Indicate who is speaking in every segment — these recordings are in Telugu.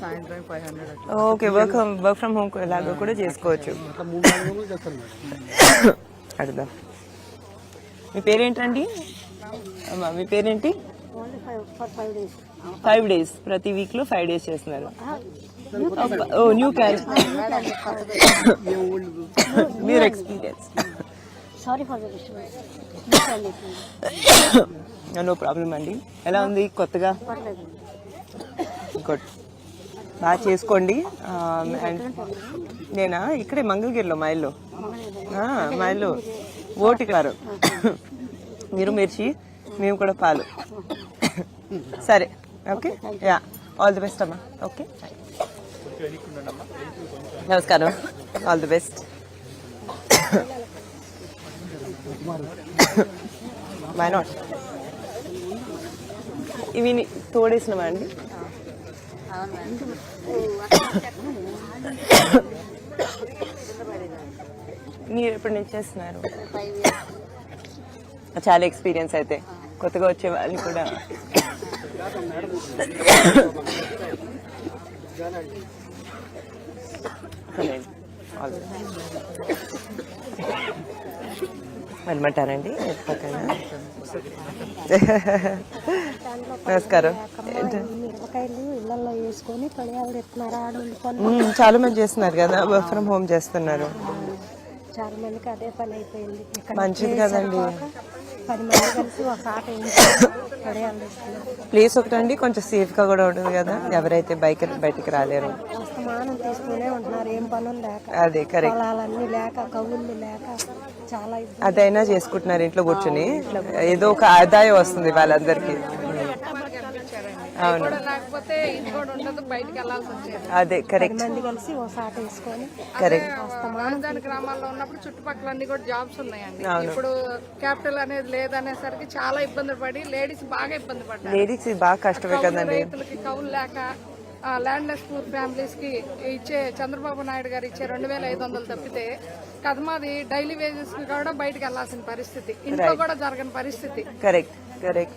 Speaker 1: సాయంత్రం ఫైవ్ హండ్రెడ్ అట్లా.
Speaker 2: Okay work work from home లాగా కూడా చేసుకోవచ్చు. అడుగుదాం. మీ పేరేంటండి? అమ్మా మీ పేరేంటి? ఫైవ్ డేస్ ప్రతి వీక్లో ఫైవ్ డేస్ చేస్తున్నారు. ఓ న్యూ క్యాన్ మీరు experience
Speaker 3: sorry for the disturbance
Speaker 2: no problem అండి ఎలా ఉంది కొత్తగా? గుడ్ బాగా చేసుకోండి. అండ్ నేనా? ఇక్కడే మంగళగిరిలో మా ఇల్లు మా ఇల్లు ఓటికారు మీరు మిర్చి మేము కూడా పాలు. సరే okay? Yeah all the best అమ్మా. ఓకే? నమస్కారం. All the best. Why not ఇవి తోడేసినవా అండి? మీరు ఎప్పటి నుంచి చేస్తున్నారు? చాలా ఎక్స్పీరియన్స్ అయితే. కొత్తగా వచ్చే వాళ్ళు కూడా. వెళ్ళమంటారండి? పక్కన నమస్కారం. చాలా మంది చేస్తున్నారు కదా వర్క్ ఫ్రమ్ హోమ్ చేస్తున్నారు.
Speaker 3: చాలా మందికి అదే పని అయిపోయింది.
Speaker 2: మంచిది కదండి. ప్లేస్ ఒకటండి కొంచెం సేఫ్గా కూడా ఉంటుంది కదా ఎవరైతే బైక్ బయటికి రాలేరు. అదే కరెక్ట్ అదైనా చేసుకుంటున్నారు ఇంట్లో కూర్చుని. ఏదో ఒక ఆదాయం వస్తుంది వాళ్ళందరికీ. అవును.
Speaker 4: లేకపోతే ఇంటి కూడా ఉండదు బయటికి వెళ్ళాల్సి వచ్చేది.
Speaker 2: అదే కరెక్ట్
Speaker 3: మంది కలిసి ఒక ఆట వేసుకొని
Speaker 2: కరెక్ట్
Speaker 4: రాజధాని గ్రామాల్లో ఉన్నప్పుడు చుట్టుపక్కల అన్ని కూడా జాబ్స్ ఉన్నాయండి. ఇప్పుడు క్యాపిటల్ అనేది లేదనేసరికి చాలా ఇబ్బందులు పడి లేడీస్ బాగా ఇబ్బంది పడ్డారు.
Speaker 2: లేడీస్ ఇది బాగా కష్టమే కదండి.
Speaker 4: రైతులకి కవులు లేక ల్యాండ్లెస్ పూర్ ఫ్యామిలీస్కి ఇచ్చే చంద్రబాబు నాయుడు గారు ఇచ్చే రెండు వేల ఐదు వందలు తప్పితే కదమాది డైలీ వేజెస్ కూడా బయటకు వెళ్ళాల్సిన పరిస్థితి. ఇంట్లో కూడా జరగని పరిస్థితి.
Speaker 2: కరెక్ట్ కరెక్ట్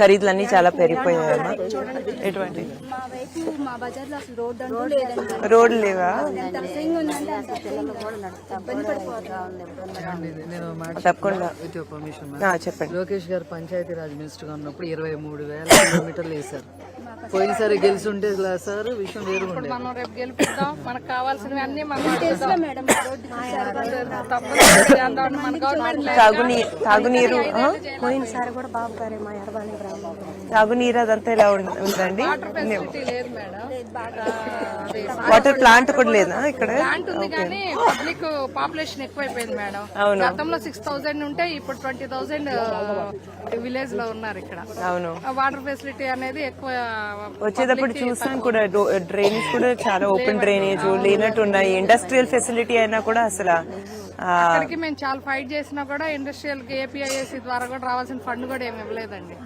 Speaker 2: ఖరీదులన్నీ చాలా పెరిగిపోయాయమ్మా. ఎటువంటి?
Speaker 5: మా వైపు మా బజార్లో అసలు రోడ్డు అంటూ లేదండి.
Speaker 2: రోడ్లు లేవా? తప్పకుండా. చెప్పండి.
Speaker 1: లోకేష్ గారు పంచాయతీ రాజ్ మినిస్టర్గా ఉన్నప్పుడు ఇరవై మూడు వేల కిలోమీటర్లు వేశారు. పోయినసారి గెలిచి ఉంటే ఇలా సార్ విషయం వేరు
Speaker 4: మనం రేపు గెలుపుదాం. మనకు కావాల్సినవి అన్ని
Speaker 2: తాగునీరు?
Speaker 3: పోయినసారి కూడా బాబు గారే మా ఎర్రబాణి గ్రామంలో
Speaker 2: తాగునీరు అదంతా ఉం- ఉందండి?
Speaker 4: ఫెసిలిటీ లేదు మేడం. అది.
Speaker 2: వాటర్ ప్లాంట్ కూడా లేదా ఇక్కడ?
Speaker 4: ప్లాంట్ ఉంది కానీ పబ్లిక్ పాపులేషన్ ఎక్కువైపోయింది మేడం.
Speaker 2: అవును.
Speaker 4: గతంలో సిక్స్ థౌసండ్ ఉంటే ఇప్పుడు ట్వంటీ థౌసండ్ విలేజ్లో ఉన్నారు ఇక్కడ.
Speaker 2: అవును.
Speaker 4: వాటర్ ఫెసిలిటీ అనేది ఎక్కువ
Speaker 2: వచ్చేటప్పుడు చూసాను కూడా డ్రైనేజ్ కూడా చాలా ఓపెన్ డ్రైనేజ్ లేనట్టు ఉన్నాయి. ఇండస్ట్రియల్ ఫెసిలిటీ అయినా కూడా అసలు ఆ,
Speaker 4: ఇక్కడికి మేము చాలా ఫైట్ చేసినా కూడా ఇండస్ట్రియల్ ఏపీఐఎస్సి ద్వారా కూడా రావాల్సిన ఫండ్ కూడా ఏమి ఇవ్వలేదండి.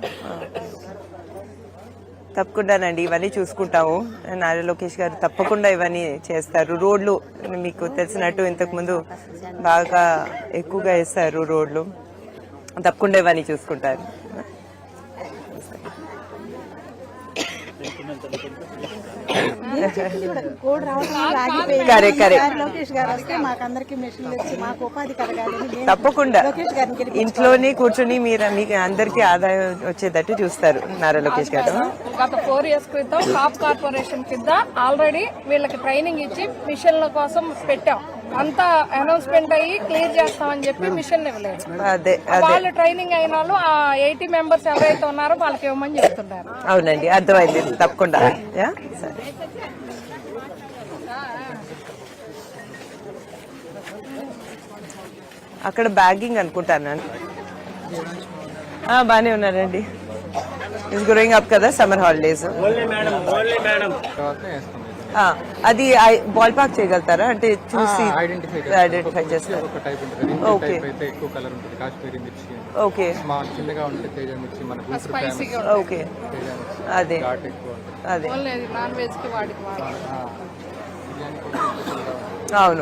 Speaker 2: తప్పకుండానండి. ఇవన్నీ చూసుకుంటాము. నారా లోకేష్ గారు తప్పకుండా ఇవన్నీ చేస్తారు. రోడ్లు మీకు తెలిసినట్టు ఇంతకు ముందు బాగా ఎక్కువగా వేస్తారు రోడ్లు. తప్పకుండా ఇవన్నీ చూసుకుంటారు.
Speaker 3: లోకేష్ గారు వస్తే మాకందరికి వచ్చి మాకు ఉపాధి కలగాలి
Speaker 2: తప్పకుండా. ఇంట్లోనే కూర్చొని మీరు మీకు అందరికీ ఆదాయం వచ్చేటట్టు చూస్తారు నారా లోకేష్ గారు.
Speaker 4: గత ఫోర్ ఇయర్స్ క్రితం కాప్ కార్పొరేషన్ కింద ఆల్రెడీ వీళ్ళకి ట్రైనింగ్ ఇచ్చి మిషన్ల కోసం పెట్టాం. అంతా అనౌన్స్మెంట్ అయ్యి క్లియర్ చేస్తామని చెప్పి మిషన్ ఇవ్వలేదు.
Speaker 2: అదే అదే.
Speaker 4: వాళ్ళు ట్రైనింగ్ అయిన వాళ్ళు ఆ ఎయిటీ మెంబర్స్ ఎవరైతే ఉన్నారో వాళ్ళకి ఇవ్వమని చెప్తున్నారు.
Speaker 2: అవునండి అర్థమైంది. తప్పకుండా. యా? సరే. అక్కడ బ్యాగింగ్ అనుకుంటాను ఆ, బానే ఉన్నారండి. ఇస్ గ్రోయింగ్ అప్ కదా సమ్మర్ హాలిడేస్ అది బాల్ పార్క్ చేయగలుగుతారా? అంటే చూసి ఐడెంటిఫై చేస్తారు.
Speaker 6: ఒక టైప్ ఉంటుంది ఇంకో
Speaker 2: ఓకే
Speaker 6: టైప్ అయితే ఎక్కువ కలర్ ఉంటుంది. కాశ్మీరీ మిర్చి
Speaker 2: ఓకే
Speaker 6: చిన్నగా తేజ మిర్చి
Speaker 2: ఓకే అదే.
Speaker 6: ఘాట్ ఎక్కువ ఉంటుంది.
Speaker 4: అదే.
Speaker 6: నాన్ వెజ్కి వాడికి
Speaker 4: అవును.